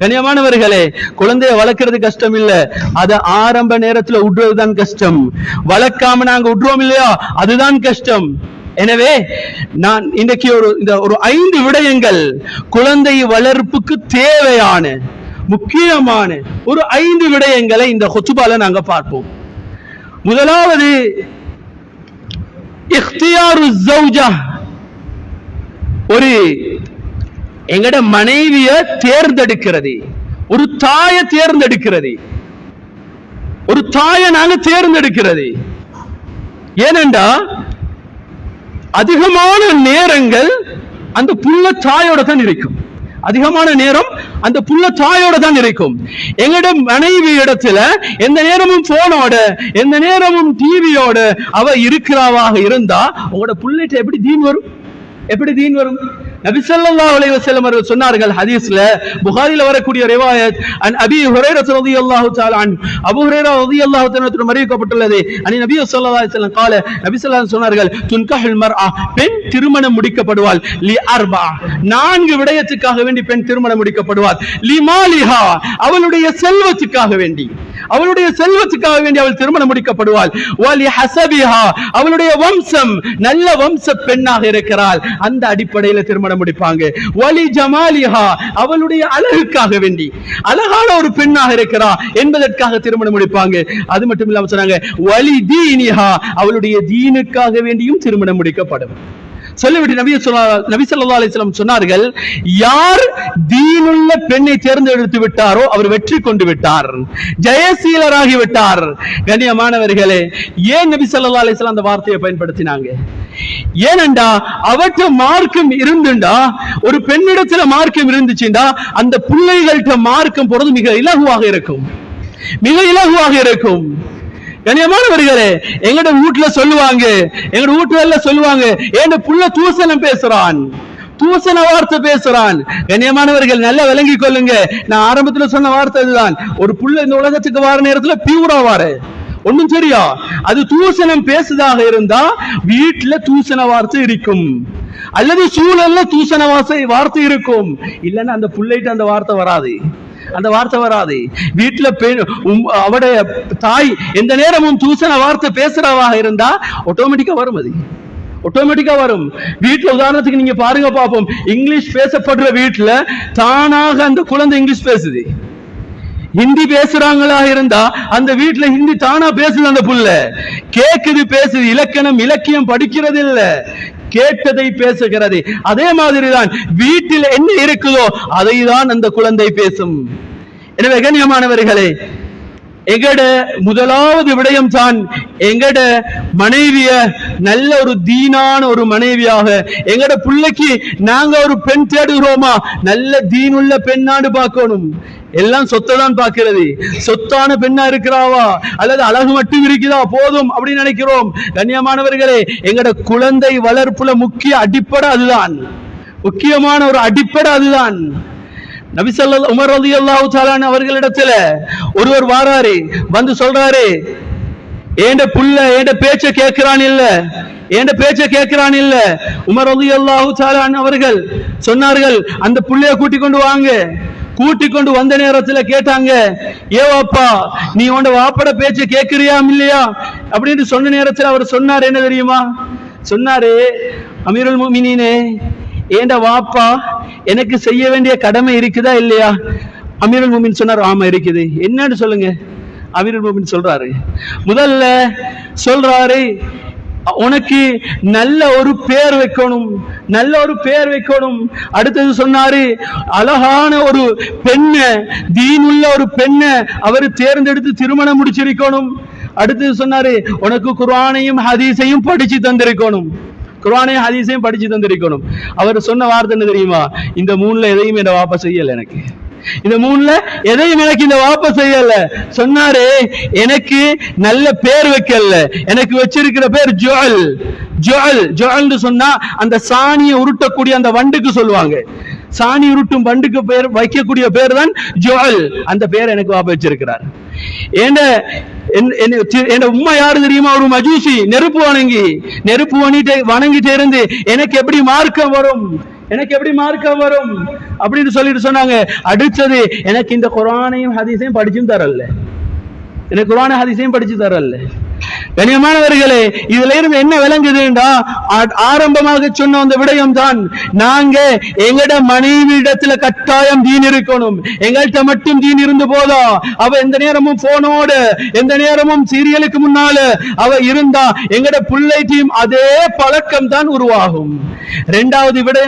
கனியமானவர்களே குழந்தைய வளர்க்கறது கஷ்டம் இல்ல அது ஆரம்ப நேரத்துல விடுறதுதான் கஷ்டம். வளர்க்காம நாங்க விடுறோம் இல்லையா? அதுதான் கஷ்டம். எனவே நான் இன்னைக்கு ஒரு இந்த ஒரு ஐந்து விடயங்கள் குழந்தை வளர்ப்புக்கு தேவையான முக்கியமான ஒரு ஐந்து விடயங்களை இந்த கொச்சுபால நாங்க பார்ப்போம். முதலாவது ஒரு எங்கட மனைவிய தேர்ந்தெடுக்கிறது. ஒரு தாய தேர்ந்தெடுக்கிறது. ஒரு தாயை நாங்க தேர்ந்தெடுக்கிறது. ஏனென்றா அதிகமான நேரங்கள் அந்த புள்ள தாயோட தான் இருக்கும். அதிகமான நேரம் அந்த புள்ள தாயோட தான் இருக்கும். எங்கட மனைவி இடத்துல எந்த நேரமும் போனோட எந்த நேரமும் டிவியோட அவ இருக்கிறாவாக இருந்தா உங்களோட புள்ளைட்ட எப்படி தீன் வரும்? எப்படி தீன் வரும்? நபிசல்லா அலைவ செல்லம் அவர்கள் சொன்னார்கள் ஹதீஸ்ல புகாரில வரக்கூடிய ரிவாயத் அன் அபி ஹுரேர ரதி அல்லாஹு தாலான் அபு ஹுரேரா ரதி அல்லாஹு தாலத்துடன் அறிவிக்கப்பட்டுள்ளது. அனி நபி சொல்லா செல்லம் கால நபி சொல்லா சொன்னார்கள் துன்கஹல் மர் பெண் திருமணம் முடிக்கப்படுவாள். லி அர்பா நான்கு விடயத்துக்காக வேண்டி பெண் திருமணம் முடிக்கப்படுவார் லி மாலிஹா அவளுடைய செல்வத்துக்காக வேண்டி. அவளுடைய செல்வத்துக்காக வேண்டி அவள் திருமணம் முடிக்கப்படுவாள். அவளுடைய வம்சம் நல்ல வம்ச பெண்ணாக இருக்கிறாள். அந்த அடிப்படையில திருமணம் முடிப்பாங்க. வலி ஜமாலிஹா அவளுடைய அழகுக்காக வேண்டி. அழகான ஒரு பெண்ணாக இருக்கிறா என்பதற்காக திருமணம் முடிப்பாங்க. அது மட்டும் இல்லாம சொன்னாங்க வலி தீனிஹா அவளுடைய தீனுக்காக வேண்டியும் திருமணம் முடிக்கப்படும். சொல்லிவிட்டு நபி நபி சொல்லா அலைஹி சொன்னார்கள் யார் தீனுள்ள பெண்ணை தேர்ந்தெடுத்து விட்டாரோ அவர் வெற்றி கொண்டு விட்டார். ஜெயசீலராகி விட்டார். கண்ணியமானவர்களே ஏன் நபி சொல்லா அலிஸ்லாம் அந்த வார்த்தையை பயன்படுத்தினாங்க? ஏனண்டா அவற்ற மார்க்கம் இருந்துண்டா ஒரு பெண்ணிடத்துல மார்க்கம் இருந்துச்சுண்டா அந்த பிள்ளைகள்கிட்ட மார்க்கம் போறது மிக இலகுவாக இருக்கும். மிக இலகுவாக இருக்கும். கண்ணியமானவர்களே எங்கட வீட்டுல சொல்லுவாங்க எங்கட வீட்டுல சொல்லுவாங்க என் புள்ள தூசணம் பேசுறான் தூசண வார்த்தை பேசுறான். கண்ணியமானவர்கள் நல்லா விளங்கி கொள்ளுங்க. நான் ஆரம்பத்துல சொன்ன வார்த்தை இதுதான். ஒரு புள்ள இந்த உலகத்துக்கு வார நேரத்துல பியூரா வாரு. ஒண்ணும் சரியா? அது தூசணம் பேசுதாக இருந்தா வீட்டுல தூசண வார்த்தை இருக்கும். அல்லது சூழல்ல தூசண வார்த்தை இருக்கும். இல்லைன்னா அந்த புள்ளைட்டு அந்த வார்த்தை வராது. அந்த வார்த்தை வராது. வீட்டுல பெண் உம், அவடைய தாய் எந்த நேரமும் தூசண வார்த்தை பேசுறவாக இருந்தா ஆட்டோமேட்டிக்கா வரும் அது. ஆட்டோமேட்டிக்கா வரும். வீட்டுல உதாரணத்துக்கு நீங்க பாருங்க பார்ப்போம் இங்கிலீஷ் பேசப்படுற வீட்டுல தானாக அந்த குழந்தை இங்கிலீஷ் பேசுது. ஹிந்தி பேசுறாங்களா இருந்தா அந்த வீட்டுல ஹிந்தி தானா பேசுது அந்த புள்ள. கேக்குது பேசுது. இலக்கணம் இலக்கியம் படிக்கிறது இல்ல கேட்டதை பேசுகிறது. அதே மாதிரிதான் வீட்டில் என்ன இருக்குதோ அதை தான் அந்த குழந்தை பேசும். எனவே கண்ணியமானவர்களே எங்கட முதலாவது விடயம் தான் எங்கட மனைவிய நல்ல ஒரு தீனான ஒரு மனைவியாக எங்கட பிள்ளைக்கு நாங்க ஒரு பெண் தேடுகிறோமா? நல்ல தீனுள்ள பெண்ணாடு பார்க்கணும். எல்லாம் சொத்தை தான் பார்க்கிறது. சொத்தான பெண்ணா இருக்கிறாவா? அல்லது அழகு மட்டும் இருக்குதா? போதும் அப்படின்னு நினைக்கிறோம். கண்ணியமானவர்களே எங்கட குழந்தை வளர்ப்புல முக்கிய அடிப்படை அதுதான். முக்கியமான ஒரு அடிப்படை அதுதான். நபிசல்ல உமர் உமர் ரலியல்லாஹு சாலான் அவர்களிடத்துல ஒருவர் வாராரு வந்து சொல்றாரு ஏண்ட புள்ள ஏண்ட பேச்ச கேட்கிறான் இல்ல? ஏண்ட பேச்ச கேட்கிறான் இல்ல? உமர் ரலியல்லாஹு சாலான் அவர்கள் சொன்னார்கள் அந்த புள்ளைய கூட்டி கொண்டு வாங்க. கூட்டி கொண்டு வந்த நேரத்துல கேட்டாங்க ஏவாப்பா நீ உண்ட வாப்பட பேச்ச கேட்கிறியா இல்லையா அப்படின்னு சொன்ன நேரத்துல அவர் சொன்னார் என்ன தெரியுமா? சொன்னாரு அமீருல் மீனே ஏண்ட வாப்பா எனக்கு செய்ய வேண்டிய கடமை இருக்குதா இல்லையா? அமீரல் முமின் சொன்னார் ஆமா இருக்குது. என்னன்னு சொல்லுங்க. அமீரல் முமின் சொல்றாரு. முதல்ல சொல்றாரு உனக்கு நல்ல ஒரு பேர் வைக்கணும் நல்ல ஒரு பேர் வைக்கணும். அடுத்தது சொன்னாரு அழகான ஒரு பெண்ணை தீனுள்ள ஒரு பெண்ணை அவர் தேர்ந்தெடுத்து திருமணம் முடிச்சிருக்கணும். அடுத்தது சொன்னாரு உனக்கு குர்ஆனையும் ஹதீஸையும் படிச்சு தந்திருக்கணும். குரானையும் ஹதீஸையும் படிச்சு தந்திருக்கணும். அவர் சொன்ன வார்த்தை என்ன தெரியுமா? இந்த மூணுல எதையும் என்ன வாபஸ் செய்யல எனக்கு. இந்த மூணுல எதையும் எனக்கு இந்த வாபஸ் செய்யல. சொன்னாரு எனக்கு நல்ல பேர் வைக்கல. எனக்கு வச்சிருக்கிற பேர் ஜுவல் ஜுவல் ஜுவல்னு சொன்னா அந்த சாணியை உருட்டக்கூடிய அந்த வண்டுக்கு சொல்லுவாங்க. சாணி உருட்டும் வண்டுக்கு பேர் வைக்கக்கூடிய பேர் தான் ஜுவல் அந்த பேர் எனக்கு வாபஸ் வச்சிருக்கிறார். ஏண்ட என்- உம்மா யாரு தெரியுமா? ஒரு மஜூசி நெருப்பு வணங்கி நெருப்பு வணிட்டு வணங்கிட்டு இருந்து எனக்கு எப்படி மார்க்கம் வரும்? எனக்கு எப்படி மார்க்கம் வரும்? அப்படின்னு சொல்லிட்டு சொன்னாங்க. அடுத்தது எனக்கு இந்த குரானையும் ஹதீஸையும் படிச்சும் தரல. எனக்கு குரான ஹதீஸையும் படிச்சு தரல. கண்ணியமானவர்களே இதுல இருந்து என்ன விளங்குதுண்டா? ஆரம்பமாக சொன்ன அந்த விடயம் தான் நாங்க எங்கட மனைவி இடத்துல கட்டாயம் தீன் இருக்கணும். எங்கள்கிட்ட மட்டும் தீன் இருந்து போதா? அவ எந்த நேரமும் போனோடு எந்த நேரமும் சீரியலுக்கு முன்னால அவ இருந்தா எங்கட பிள்ளை டீம் அதே பழக்கம் தான் உருவாகும். இரண்டாவது விடயம்